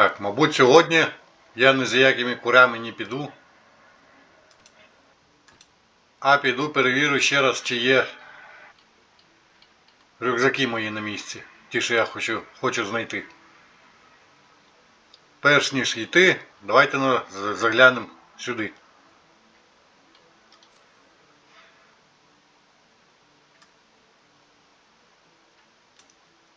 Так, мабуть, сьогодні я не з якими курями не піду, а піду перевірю ще раз, чи є рюкзаки мої на місці. Ті, що я хочу, хочу знайти. Перш ніж йти, давайте ну, заглянемо сюди.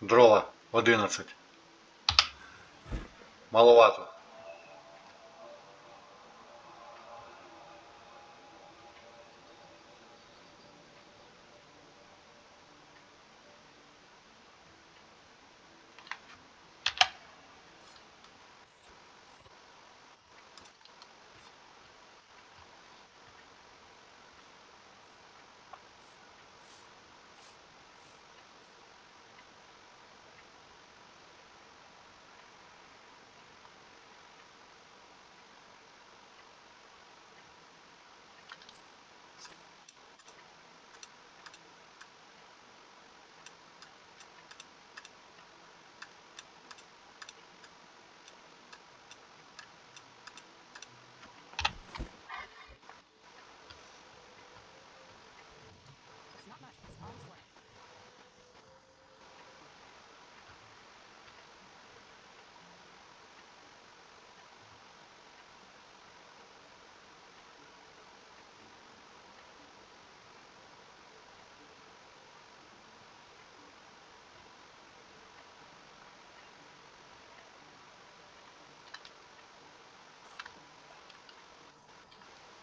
Дрова 11 маловато.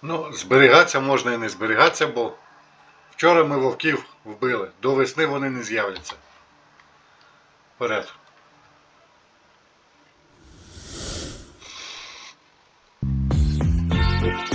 Ну, зберігатися можна і не зберігатися, бо вчора ми вовків вбили. До весни вони не з'являться. Вперед. Thank you.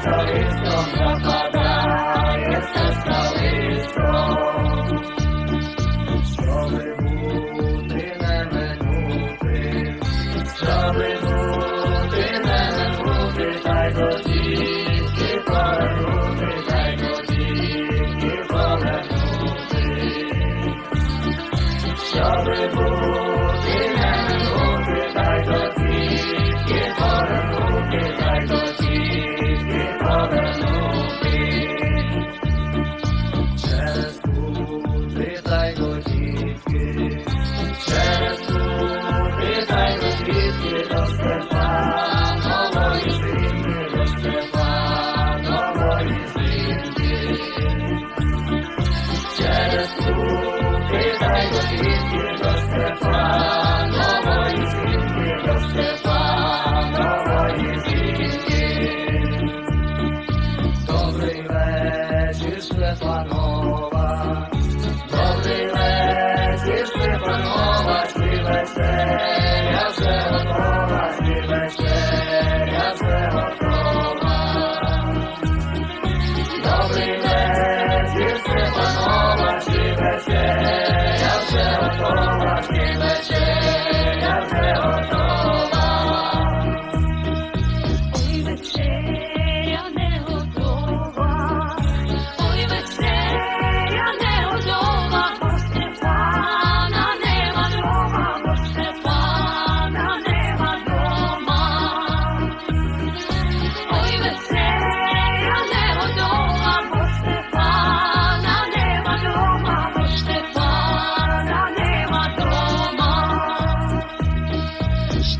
Cristo,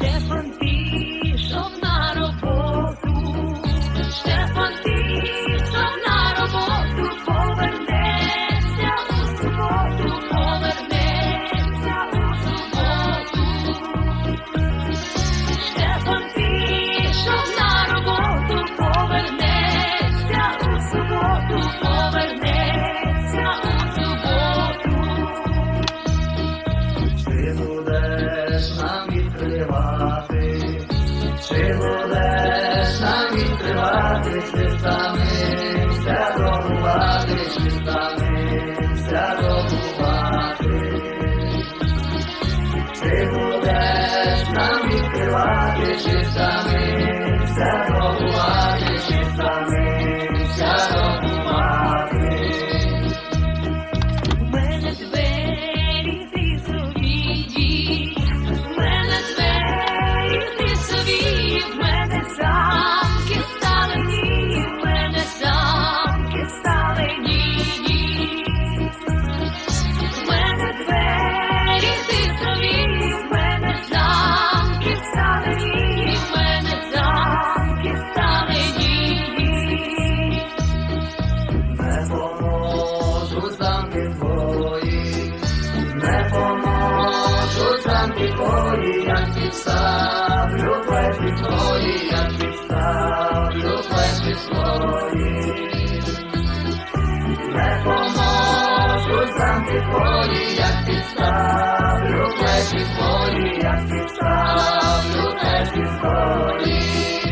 different. ಮಿತ್ರವಾ замки твої, як любов плечі твої, як підставлю плечі свої. Не поможуть замки твої, як підставлю плечі свої, як підстав, любов свої. Тому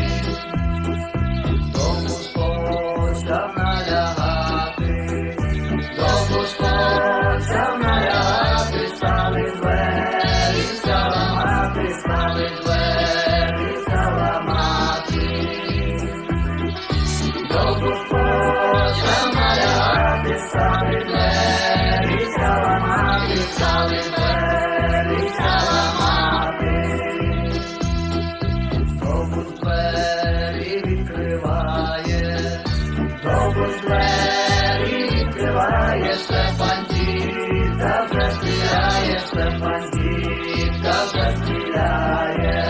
дітка вже стріляє, Стефан дітка стріляє.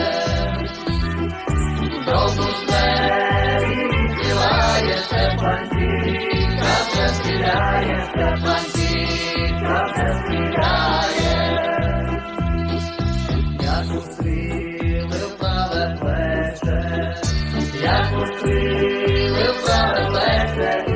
Тому двері відкриває, Стефан дітка вже стріляє, Стефан дітка вже стріляє. Як устрілив праве плече, як устрілив праве плече,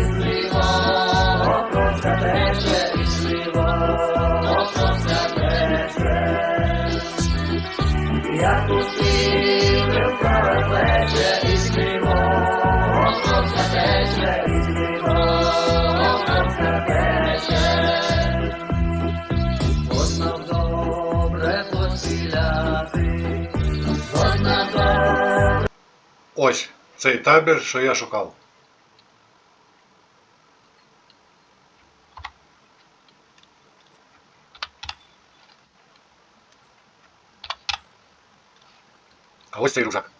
Як устрілив праве плече, із лівого кровця тече, із лівого кровця тече. Можна добре поціляти, можна добре. Ось цей табір, що я шукав. А ось цей рюкзак.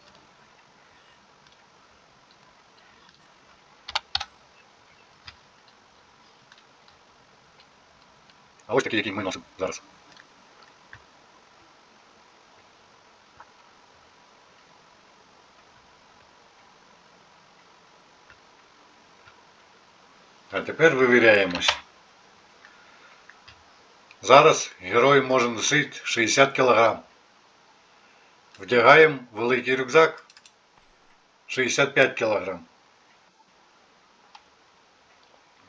А ось такий, який ми носимо зараз. А тепер вивіряємось. Зараз герой може носити 60 кг. Вдягаємо великий рюкзак 65 кг.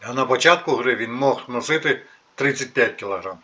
А на початку гри він мог носити 35 кг.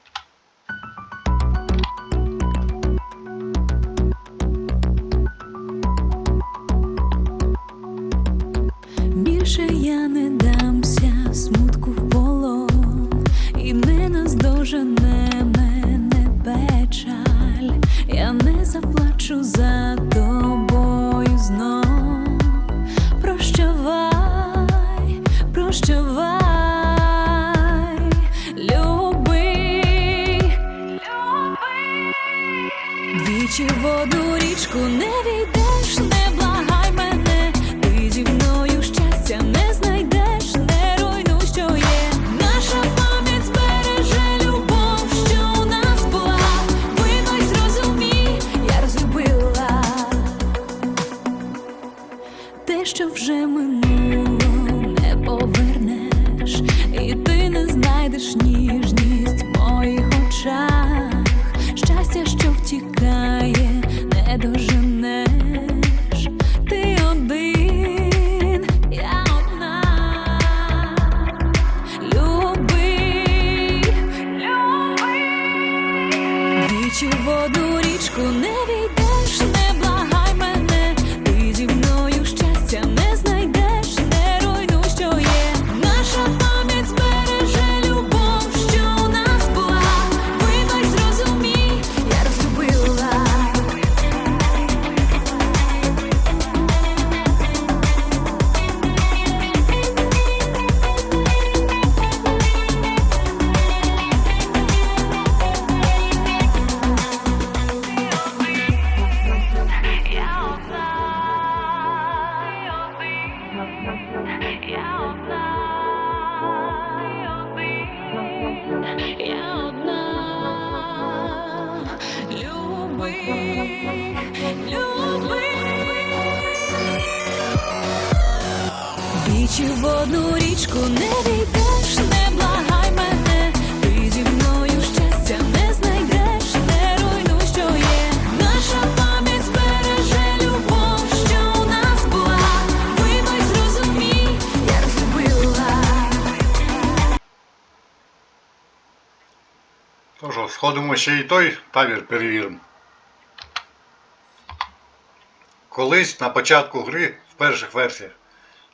Двічі в одну річку не війдеш, не благай мене, ти зі мною щастя не знайдеш, не руйнуй, що є. Наша пам'ять збереже любов, що у нас була. Й зрозумій, я розлюбила. Тож, сходимо ще й той табір перевіримо. Колись на початку гри, в перших версіях,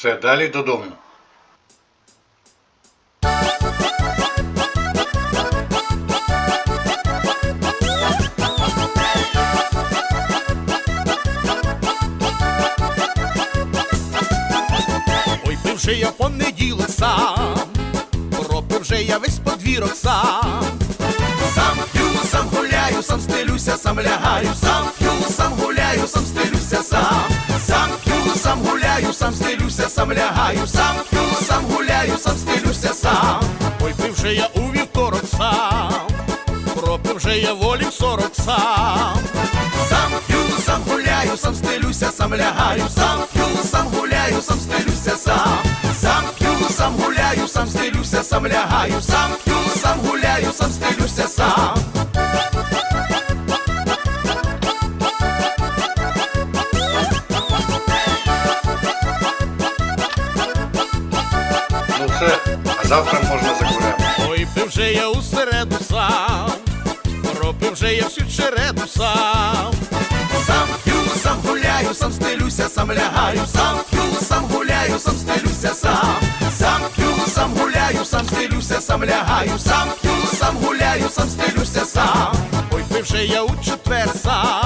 Все, далі додому. Ой, пив же я понеділок сам, пропив же я весь подвірок сам. Сам п'ю, сам гуляю, сам стелюся, сам лягаю, сам п'ю, сам стелюся, сам лягаю, сам п'ю, сам гуляю, сам стелюся сам. Ой, пив же я у вівторок сам, пропив же я волік сорок сам. Сам п'ю, сам гуляю, сам стелюся, сам лягаю, сам п'ю, сам гуляю, сам стелюся сам. Сам п'ю, сам гуляю, сам стелюся, сам лягаю, сам п'ю, сам гуляю, сам стелюся сам. Завтра можна закурити. Ой, пив же я у середу сам, пропив вже я всю череду сам. Сам п'ю, сам гуляю, сам стелюся, сам лягаю, сам п'ю, сам гуляю, сам стелюся сам. Сам п'ю, сам гуляю, сам стелюся, сам лягаю, сам п'ю, сам гуляю, сам стелюся сам. Ой, пив вже я у четвер сам.